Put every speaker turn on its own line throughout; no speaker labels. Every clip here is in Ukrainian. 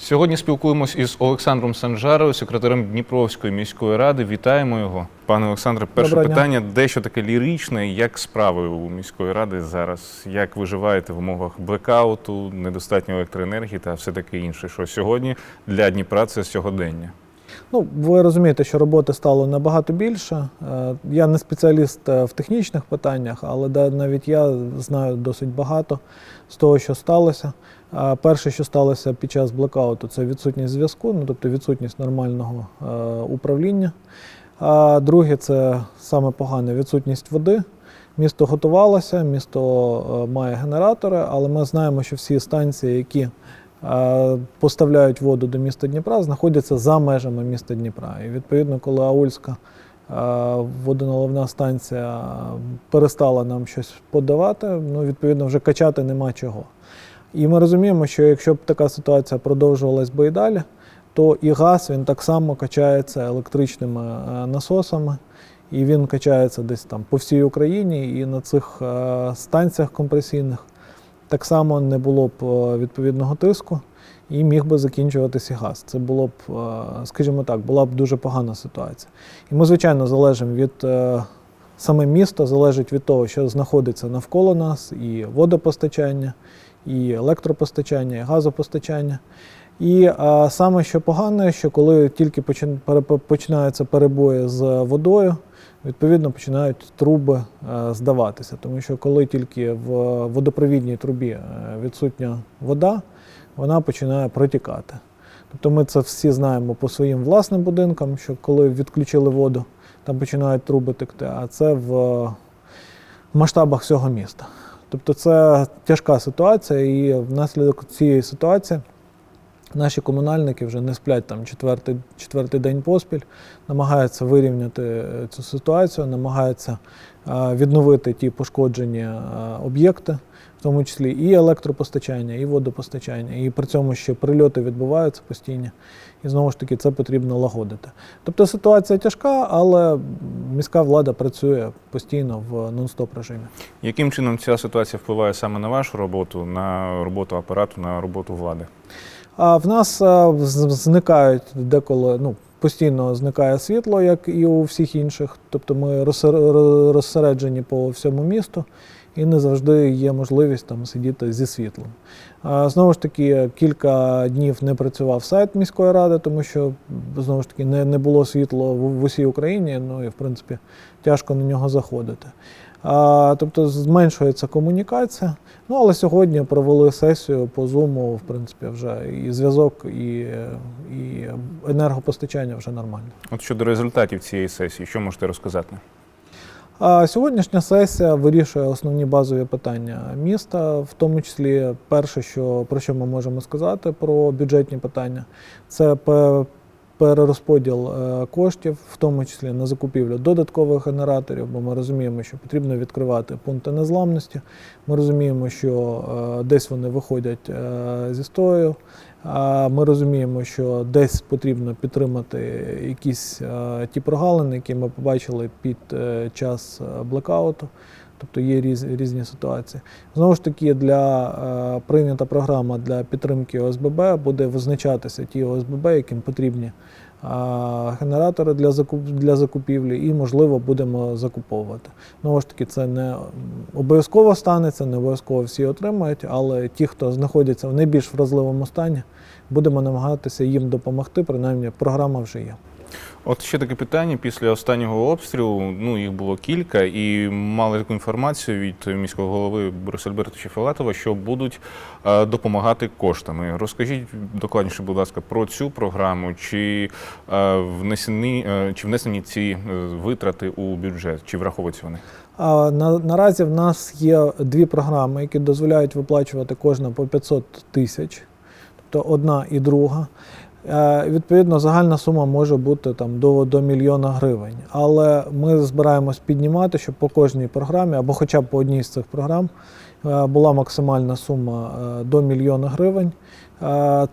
Сьогодні спілкуємось із Олександром Санжаровим, секретарем Дніпровської міської ради. Вітаємо його. Пане Олександре, перше
Доброго дня.
питання дещо таке ліричне. Як справи у міської ради зараз? Як виживаєте в умовах блекауту, недостатньо електроенергії та все таке інше? Що сьогодні для Дніпра це сьогодення?
Ну, ви розумієте, що роботи стало набагато більше. Е, Я не спеціаліст е, в технічних питаннях, але навіть я знаю досить багато з того, що сталося. Перше, що сталося під час блекауту, це відсутність зв'язку, ну тобто відсутність нормального е, управління. А друге, це саме погане відсутність води. Місто готувалося, місто е, має генератори, але ми знаємо, що всі станції, які е, поставляють воду до міста Дніпра, знаходяться за межами міста Дніпра. І відповідно, коли Аульська водоналивна станція перестала нам щось подавати, ну відповідно вже качати нема чого. І ми розуміємо, що якщо б така ситуація продовжувалась би і далі, то і газ він так само качається електричними е, насосами, і він качається десь там по всій Україні, і на цих е, станціях компресійних так само не було б е, відповідного тиску, і міг би закінчуватися газ. Це було б, скажімо так, була б дуже погана ситуація. І ми, звичайно, залежимо від саме міста, залежить від того, що знаходиться навколо нас, і водопостачання, і електропостачання, і газопостачання. І а, саме що погане, що коли тільки починаються перебої з водою, відповідно починають труби е, здаватися. Тому що коли тільки в водопровідній трубі е, відсутня вода, вона починає протікати. Тобто ми це всі знаємо по своїм власним будинкам, що коли відключили воду, там починають труби текти, а це в масштабах всього міста. Тобто це тяжка ситуація, і внаслідок цієї ситуації наші комунальники вже не сплять там четвертий, четвертий день поспіль, намагаються вирівняти е, цю ситуацію, намагаються е, відновити ті пошкоджені е, об'єкти, в тому числі і електропостачання, і водопостачання. І при цьому ще прильоти відбуваються постійні. І знову ж таки це потрібно лагодити. Тобто ситуація тяжка, але міська влада працює постійно в нон-стоп режимі.
Яким чином ця ситуація впливає саме на вашу роботу, на роботу апарату, на роботу влади?
А в нас зникають деколи, ну, постійно зникає світло, як і у всіх інших. Тобто ми розсер- розсереджені по всьому місту, і не завжди є можливість там сидіти зі світлом. Знову ж таки, кілька днів не працював сайт міської ради, тому що знову ж таки не, не було світла в усій Україні, ну і в принципі тяжко на нього заходити. Тобто зменшується комунікація. Ну, але сьогодні провели сесію по Zoom, в принципі, вже і зв'язок, і, і енергопостачання вже нормально.
От щодо результатів цієї сесії, що можете розказати?
Сьогоднішня сесія вирішує основні базові питання міста, в тому числі перше, що про що ми можемо сказати про бюджетні питання, це перерозподіл е, коштів, в тому числі на закупівлю додаткових генераторів, бо ми розуміємо, що потрібно відкривати пункти незламності. Ми розуміємо, що е, десь вони виходять е, зі строю. А Ми розуміємо, що десь потрібно підтримати якісь ті прогалини, які ми побачили під час блекауту. Тобто є різ, різні ситуації. Знову ж таки, для е, прийнята програма для підтримки ОСББ буде визначатися ті ОСББ, яким потрібні е, генератори для, закуп, для закупівлі, і, можливо, будемо закуповувати. Знову ж таки, це не обов'язково станеться, не обов'язково всі отримають, але ті, хто знаходяться в найбільш вразливому стані, будемо намагатися їм допомогти. Принаймні, програма вже є.
От ще таке питання після останнього обстрілу. Ну їх було кілька, і мали таку інформацію від міського голови Бориса Альбертовича Філатова, що будуть е, допомагати коштами. Розкажіть докладніше, будь ласка, про цю програму, чи е, внесені е, чи внесені ці витрати у бюджет, чи враховуються вони?
На, наразі в нас є дві програми, які дозволяють виплачувати кожна по 500 тисяч, тобто одна і друга. Е, Відповідно, загальна сума може бути там до, до мільйона гривень. Але ми збираємось піднімати, щоб по кожній програмі, або хоча б по одній з цих програм, е, була максимальна сума е, до мільйона гривень.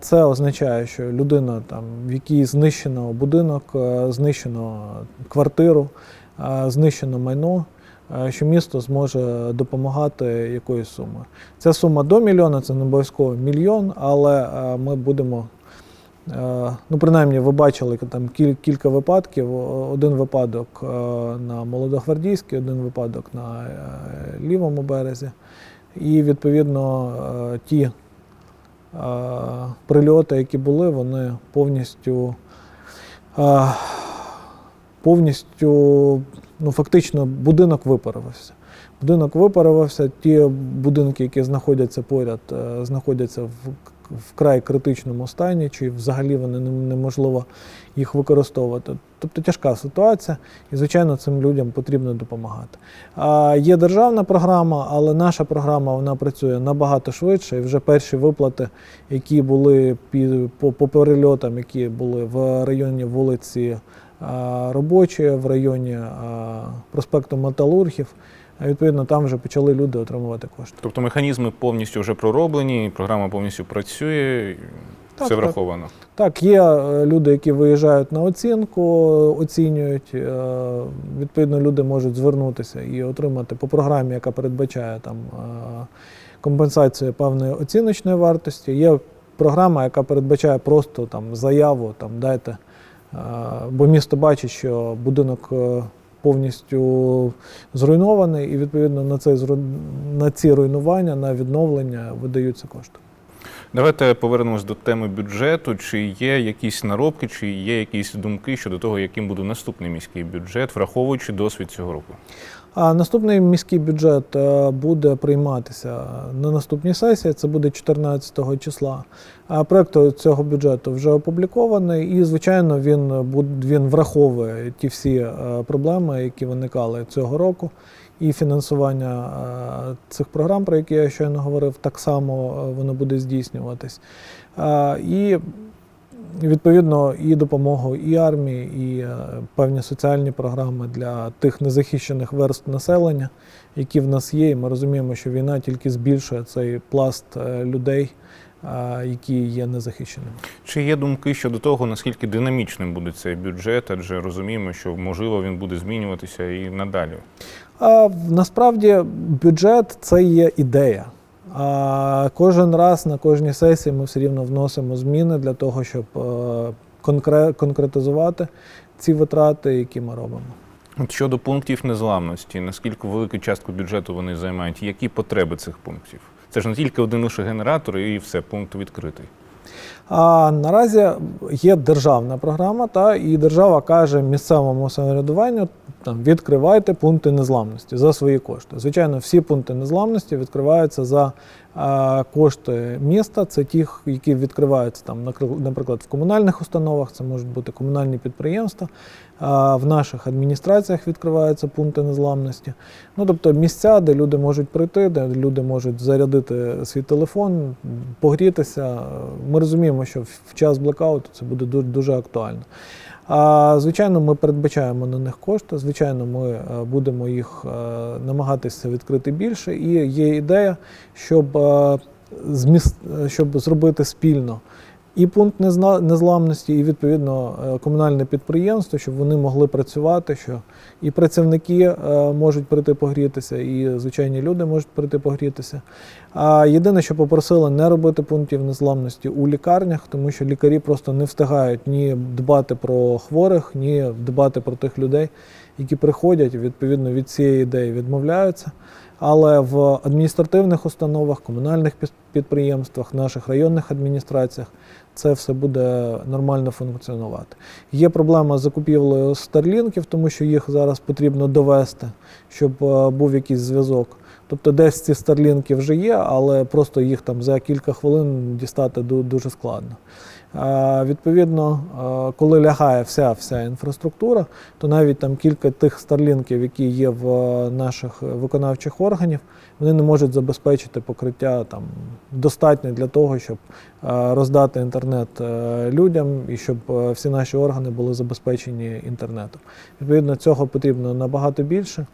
Це означає, що людина, там, в якій знищено будинок, знищено квартиру, знищено майно, що місто зможе допомагати якоюсь сумою. Ця сума до мільйона, це не обов'язково мільйон, але ми будемо Ну, принаймні, ви бачили там кіль- кілька випадків. Один випадок е, на Молодогвардійській, один випадок на е, лівому березі. І відповідно е, ті е, прильоти, які були, вони повністю, е, повністю, ну фактично, будинок випарувався. Будинок випарувався, ті будинки, які знаходяться поряд, е, знаходяться в вкрай критичному стані, чи взагалі вони неможливо їх використовувати. Тобто тяжка ситуація, і звичайно цим людям потрібно допомагати. А є державна програма, але наша програма вона працює набагато швидше. І вже перші виплати, які були по, по перельотам, які були в районі вулиці Робочої, в районі проспекту Металургів. А, Відповідно, там вже почали люди отримувати кошти.
Тобто механізми повністю вже пророблені, програма повністю працює,
Так,
все
так.
враховано.
Так, є е, люди, які виїжджають на оцінку, оцінюють. е, Відповідно, люди можуть звернутися і отримати по програмі, яка передбачає там е, компенсацію певної оціночної вартості. Є програма, яка передбачає просто там заяву, там дайте. Бо місто бачить, що будинок повністю зруйнований, і відповідно на цей на ці руйнування, на відновлення видаються кошти.
Давайте повернемось до теми бюджету. Чи є якісь наробки, чи є якісь думки щодо того, яким буде наступний міський бюджет, враховуючи досвід цього року?
А наступний міський бюджет е, буде прийматися на наступній сесії, це буде 14 числа. Проект цього бюджету вже опублікований, і, звичайно, він, він враховує ті всі е, проблеми, які виникали цього року. І фінансування е, цих програм, про які я щойно говорив, так само воно буде здійснюватись. І відповідно і допомогу і армії, і е, певні соціальні програми для тих незахищених верств населення, які в нас є. І ми розуміємо, що війна тільки збільшує цей пласт е, людей, е, які є незахищеними.
Чи є думки щодо того, наскільки динамічним буде цей бюджет? Адже розуміємо, що можливо він буде змінюватися і надалі.
А насправді бюджет це є ідея. А кожен раз на кожній сесії ми все рівно вносимо зміни для того, щоб е, конкретизувати ці витрати, які ми робимо.
От щодо пунктів незламності, наскільки велику частку бюджету вони займають, які потреби цих пунктів? Це ж не тільки один лише генератор, і все, пункт відкритий.
А наразі є державна програма, та і держава каже місцевому самоврядуванню там відкривайте пункти незламності за свої кошти. Звичайно, всі пункти незламності відкриваються за е, кошти міста. Це ті, які відкриваються там, наприклад, в комунальних установах, це можуть бути комунальні підприємства. В наших адміністраціях відкриваються пункти незламності. Ну тобто місця, де люди можуть прийти, де люди можуть зарядити свій телефон, погрітися. Ми розуміємо, що в час блекауту це буде дуже, дуже актуально. А звичайно, ми передбачаємо на них кошти. Звичайно, ми е, будемо їх е, намагатися відкрити більше. І є ідея, щоб, е, зміст, щоб зробити спільно і пункт незламності, і відповідно е, комунальне підприємство, щоб вони могли працювати, що і працівники е, можуть прийти погрітися, і звичайні люди можуть прийти погрітися. А єдине, що попросили не робити пунктів незламності у лікарнях, тому що лікарі просто не встигають ні дбати про хворих, ні дбати про тих людей, які приходять, відповідно від цієї ідеї відмовляються. Але в адміністративних установах, комунальних підприємствах, наших районних адміністраціях це все буде нормально функціонувати. Є проблема з закупівлею старлінків, тому що їх зараз потрібно довести, щоб е, був якийсь зв'язок. Тобто десь ці старлінки вже є, але просто їх там за кілька хвилин дістати дуже складно. Відповідно, коли лягає вся вся інфраструктура, то навіть там кілька тих старлінків, які є в е, наших виконавчих органів, вони не можуть забезпечити покриття там достатньо для того, щоб е, роздати інтернет е, людям і щоб всі наші органи були забезпечені інтернетом. Відповідно, цього потрібно набагато більше.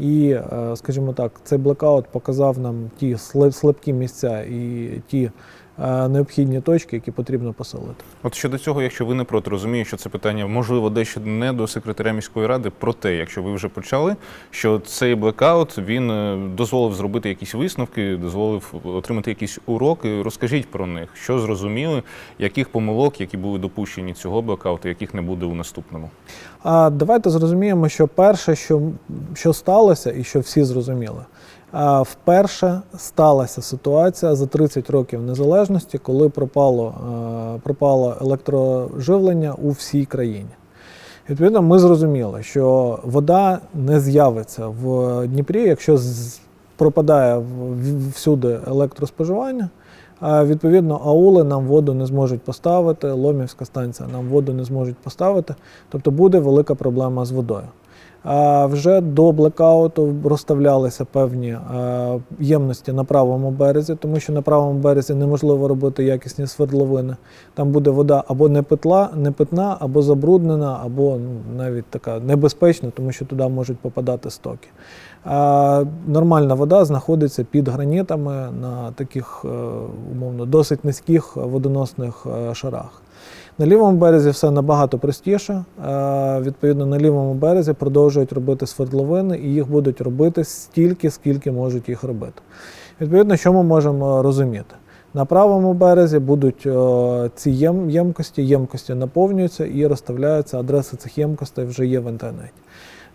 І, скажімо так, цей блекаут показав нам ті слабкі місця і ті необхідні точки, які потрібно поселити.
От щодо цього, якщо ви не проти, розумію, що це питання можливо дещо не до секретаря міської ради. Проте, якщо ви вже почали, що цей блекаут він е, дозволив зробити якісь висновки, дозволив отримати якісь уроки. Розкажіть про них, що зрозуміли, яких помилок, які були допущені цього блекауту, яких не буде у наступному.
А давайте зрозуміємо, що перше, що, що сталося, і що всі зрозуміли. Вперше сталася ситуація за 30 років незалежності, коли пропало, е, пропало електроживлення у всій країні. Відповідно, ми зрозуміли, що вода не з'явиться в Дніпрі, якщо пропадає всюди електроспоживання. Відповідно, аули нам воду не зможуть поставити, Ломівська станція нам воду не зможуть поставити. Тобто буде велика проблема з водою. Вже до блекауту розставлялися певні е, ємності на правому березі, тому що на правому березі неможливо робити якісні свердловини. Там буде вода або не питла, не питна, або забруднена, або навіть така небезпечна, тому що туди можуть попадати стоки. Нормальна вода знаходиться під гранітами на таких е, умовно досить низьких водоносних е, шарах. На лівому березі все набагато простіше. Е, Відповідно, на лівому березі продовжують робити свердловини, і їх будуть робити стільки, скільки можуть їх робити. Відповідно, що ми можемо розуміти? На правому березі будуть е, ці ємкості, ємкості наповнюються і розставляються. Адреси цих ємкостей вже є в інтернеті.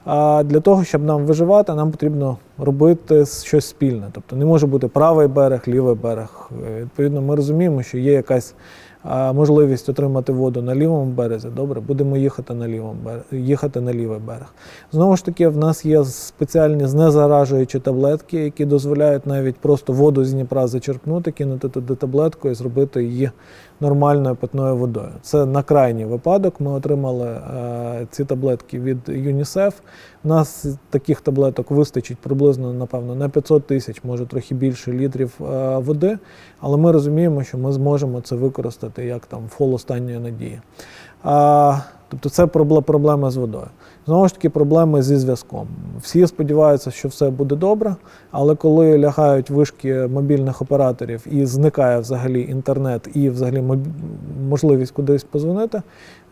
А для того, щоб нам виживати, нам потрібно робити щось спільне. Тобто не може бути правий берег, лівий берег. Е, Відповідно, ми розуміємо, що є якась можливість отримати воду на лівому березі. Добре, будемо їхати на лівому їхати на лівий берег. Знову ж таки, в нас є спеціальні знезаражуючі таблетки, які дозволяють навіть просто воду з Дніпра зачерпнути, кинути туди таблетку і зробити її нормальною питною водою. Це на крайній випадок. Ми отримали е, ці таблетки від ЮНІСЕФ. У нас таких таблеток вистачить приблизно, напевно, на 500 тисяч, може трохи більше літрів е, води, але ми розуміємо, що ми зможемо це використати як там фол останньої надії. А, тобто це проблема з водою. Знову ж таки, проблеми зі зв'язком. Всі сподіваються, що все буде добре, але коли лягають вишки мобільних операторів і зникає взагалі інтернет і взагалі можливість кудись позвонити,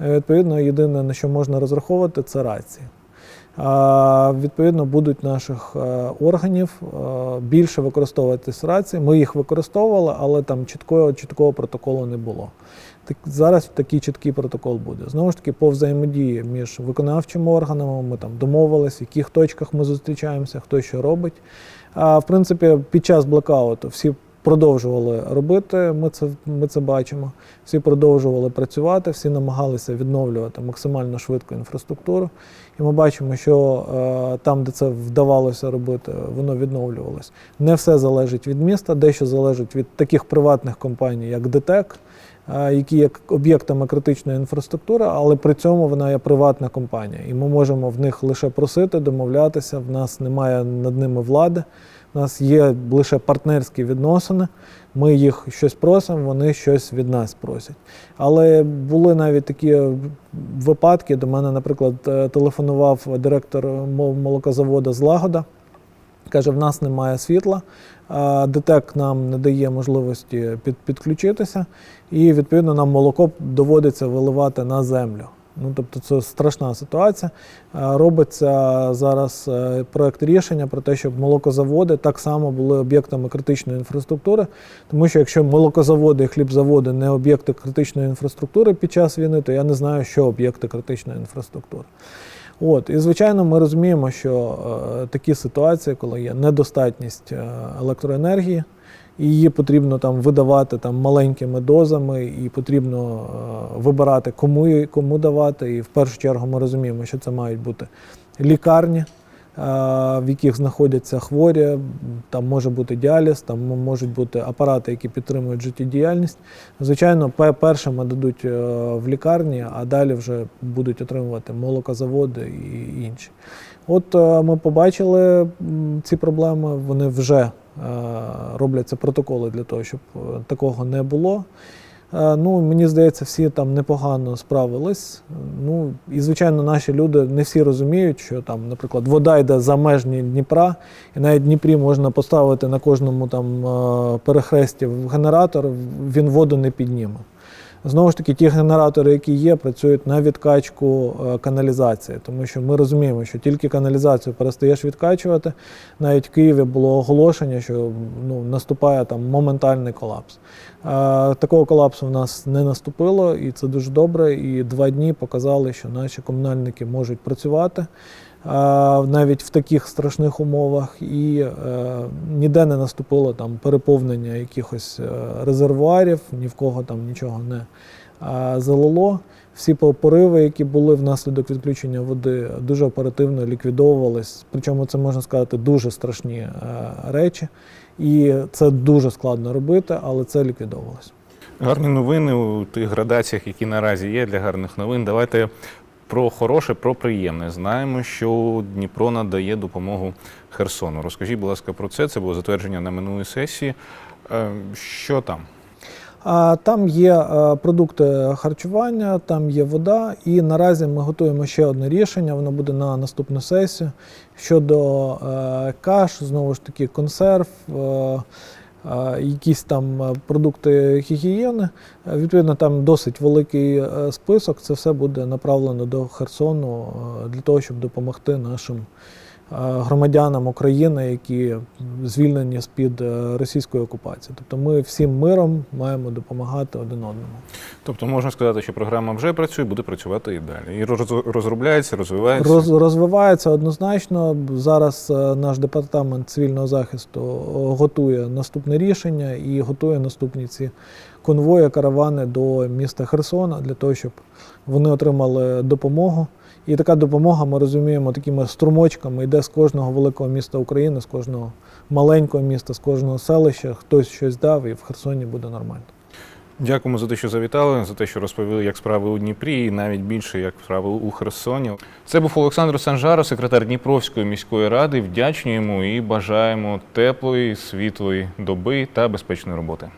е, відповідно, єдине на що можна розраховувати, це рації. Відповідно, будуть наших е, органів е, більше використовуватись рації. Ми їх використовували, але там чіткого, чіткого протоколу не було. Зараз такий чіткий протокол буде. Знову ж таки, по взаємодії між виконавчими органами ми там домовились, в яких точках ми зустрічаємося, хто що робить. А в принципі, під час блокауту всі продовжували робити. Ми це, ми це бачимо. Всі продовжували працювати, всі намагалися відновлювати максимально швидко інфраструктуру. І ми бачимо, що е, там, де це вдавалося робити, воно відновлювалось. Не все залежить від міста, дещо залежить від таких приватних компаній, як ДТЕК, які є об'єктами критичної інфраструктури, але при цьому вона є приватна компанія. І ми можемо в них лише просити, домовлятися. В нас немає над ними влади. У нас є лише партнерські відносини. Ми їх щось просимо, вони щось від нас просять. Але були навіть такі випадки. До мене, наприклад, е, телефонував директор мол- молокозаводу з Лагода. Каже, в нас немає світла, ДТЕК нам не дає можливості під, підключитися, і відповідно нам молоко доводиться виливати на землю. Ну, тобто це страшна ситуація. Робиться зараз е, проект рішення про те, щоб молокозаводи так само були об'єктами критичної інфраструктури, тому що якщо молокозаводи і хлібзаводи не об'єкти критичної інфраструктури під час війни, то я не знаю, що об'єкти критичної інфраструктури. От, і звичайно, ми розуміємо, що е, такі ситуації, коли є недостатність е, електроенергії, і її потрібно там видавати там маленькими дозами, і потрібно е, вибирати, кому, кому давати. І в першу чергу ми розуміємо, що це мають бути лікарні, в яких знаходяться хворі, там може бути діаліз, там можуть бути апарати, які підтримують життєдіяльність. Звичайно, пе- першими дадуть е, в лікарні, а далі вже будуть отримувати молокозаводи і інші. От е, ми побачили ці проблеми, вони вже е, робляться протоколи для того, щоб е, такого не було. Е, Ну, мені здається, всі там непогано справились. Ну, і, звичайно, наші люди не всі розуміють, що там, наприклад, вода йде за межні Дніпра, і навіть в Дніпрі можна поставити на кожному там перехресті перехресті генератор, він воду не підніме. Знову ж таки, ті генератори, які є, працюють на відкачку е, каналізації, тому що ми розуміємо, що тільки каналізацію перестаєш відкачувати. Навіть в Києві було оголошення, що ну, наступає там моментальний колапс. Е, Такого колапсу в нас не наступило, і це дуже добре. І два дні показали, що наші комунальники можуть працювати. Навіть в таких страшних умовах, і е, ніде не наступило там переповнення якихось е, резервуарів, ні в кого там нічого не залило. Всі пориви, які були внаслідок відключення води, дуже оперативно ліквідовувались. Причому це можна сказати дуже страшні е, речі, і це дуже складно робити, але це ліквідовувалось.
Гарні новини у тих градаціях, які наразі є для гарних новин. Давайте про хороше, про приємне. Знаємо, що Дніпро надає допомогу Херсону. Розкажіть, будь ласка, про це. Це було затвердження на минулій сесії. Е, Що там?
Там є е, продукти харчування, там є вода, і наразі ми готуємо ще одне рішення. Воно буде на наступну сесію щодо е, каш, знову ж таки, консерв. Якісь там е, продукти гігієни. Е, Відповідно, там досить великий е, список. Це все буде направлено до Херсону для того, щоб допомогти нашим громадянам України, які звільнені з-під е, російської окупації. Тобто ми всім миром маємо допомагати один одному.
Тобто можна сказати, що програма вже працює, буде працювати і далі. І роз- розробляється, розвивається.
Роз, розвивається однозначно. Зараз е, наш департамент цивільного захисту е, готує наступне рішення і готує наступні ці конвої, каравани до міста Херсона для того, щоб вони отримали допомогу. І така допомога, ми розуміємо, такими струмочками йде з кожного великого міста України, з кожного маленького міста, з кожного селища. Хтось щось дав, і в Херсоні буде нормально.
Дякуємо за те, що завітали, за те, що розповіли, як справи у Дніпрі, і навіть більше як справи у Херсоні. Це був Олександр Санжаро, секретар Дніпровської міської ради. Вдячні йому і бажаємо теплої, світлої доби та безпечної роботи.